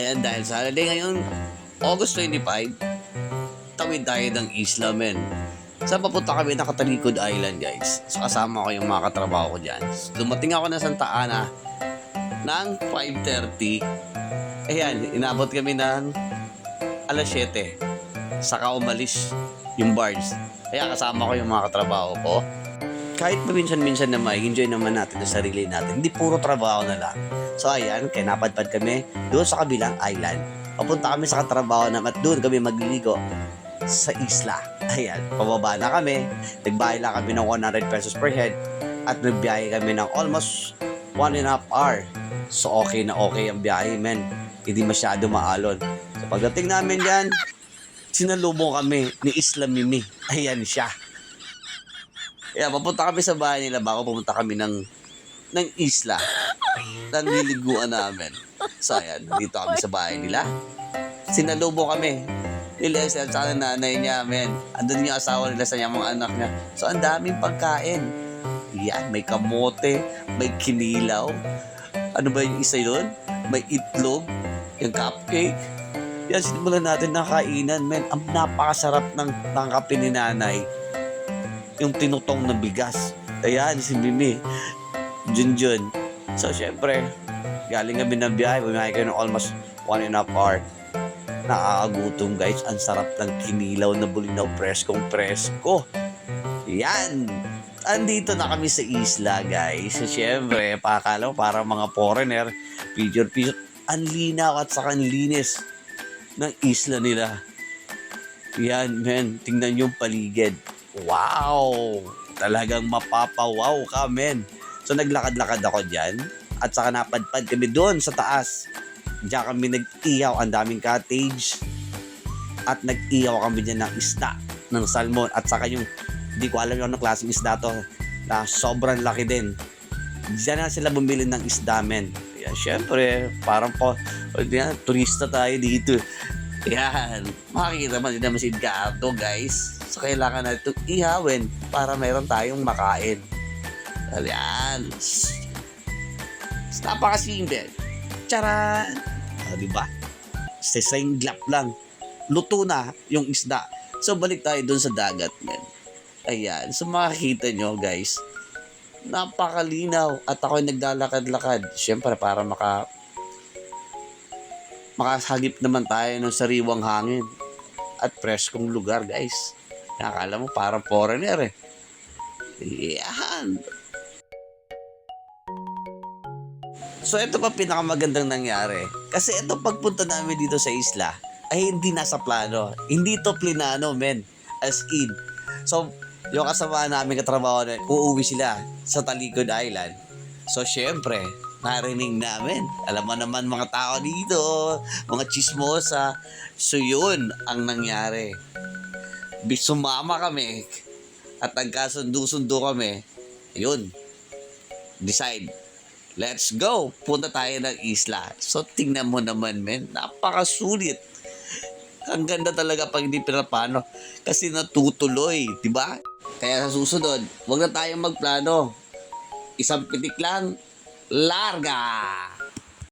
Ayan, dahil sa holiday ngayon, August 25, tawid tayo ng isla, men. Saan papunta kami? Nakatalikod Island, guys. So, kasama ko yung mga katrabaho ko dyan. Dumating ako na Santa Ana ng 5.30. Ayan, inabot kami ng alas 7. Saka umalis yung bars. Kaya kasama ko yung mga katrabaho ko. Kahit paminsan-minsan na may enjoy naman natin sa sarili natin. Hindi puro trabaho na lang. So ayan, kaya napadpad kami doon sa kabilang island. Papunta kami sa katrabaho na at doon kami magliligo sa isla. Ayan, pababa na kami. Nagbayad lang kami ng 100 pesos per head at nagbiyahe kami ng almost one and a half hour. So okay na okay ang biyahe, men. Hindi masyado maalon. So pagdating namin yan, sinalubong kami ni Isla Mimi. Ayan siya. Kaya papunta kami sa bahay nila bago pumunta kami ng ng isla. Nanliliguan namin. So ayan, dito kami sa bahay nila. Sinalubong kami. Ni Leslie at saka ng nanay niya, men. Andun yung asawa nila sa mga anak niya. So ang daming pagkain. Yan, may kamote, may kinilaw. Ano ba yung isa yun? May itlog, yung cupcake. Yan, sinimulan natin ng kainan, men. Ang napakasarap ng, ng ni nanay yung tinutong na bigas. Ayan, si Mimi. Junjun. So, syempre, galing kami ng biyahe. Bumiyahe kayo ng almost one and a half hour. Nakakagutom, guys. Ang sarap ng kinilaw na bulinaw preskong presko. Yan. Andito na kami sa isla, guys. So, syempre, pakakala para mga foreigner, picture, picture. Ang linaw at saka ang linis ng isla nila. Yan, men. Tingnan yung paligid. Wow! Talagang mapapawaw ka, men. So, naglakad-lakad ako dyan. At saka napadpad kami doon sa taas. Diyan kami nag-iyaw. Ang daming cottage. At nag-iyaw kami dyan ng isda. Ng salmon. At saka yung, hindi ko alam yung anong klaseng isda to. Na sobrang laki din. Diyan na sila bumili ng isda, men. Kaya, syempre, parang po, yan, turista tayo dito. Yan. Makikita man din naman si Edgardo, guys. So, kailangan natin itong ihawin para meron tayong makain. Yan. Napakasimple. Charan! Ah, di ba? Sa isang glap lang. Luto na yung isda. So, balik tayo dun sa dagat, men. Ayan. So, makikita nyo, guys. Napakalinaw. At ako'y naglalakad-lakad. Siyempre, para maka makasagip naman tayo ng sariwang hangin at preskong lugar, guys. Nakakala mo parang foreigner eh. Yan. So ito pa pinakamagandang nangyari. Kasi ito pagpunta namin dito sa isla ay hindi nasa plano. Hindi to plinano, men. As in. So, yung kasama namin katrabaho na uuwi sila sa Talikod Island. So, syempre, narinig namin. Alam mo naman mga tao dito, mga chismosa. So, yun ang nangyari. Sumama kami at nagkasundo-sundo kami. Yun. Decide. Let's go. Punta tayo ng isla. So, tingnan mo naman, men. Napakasulit. Ang ganda talaga pag hindi pinapano. Kasi natutuloy, di ba? Kaya sa susunod, wag na tayong magplano. Isang pitik lang, larga!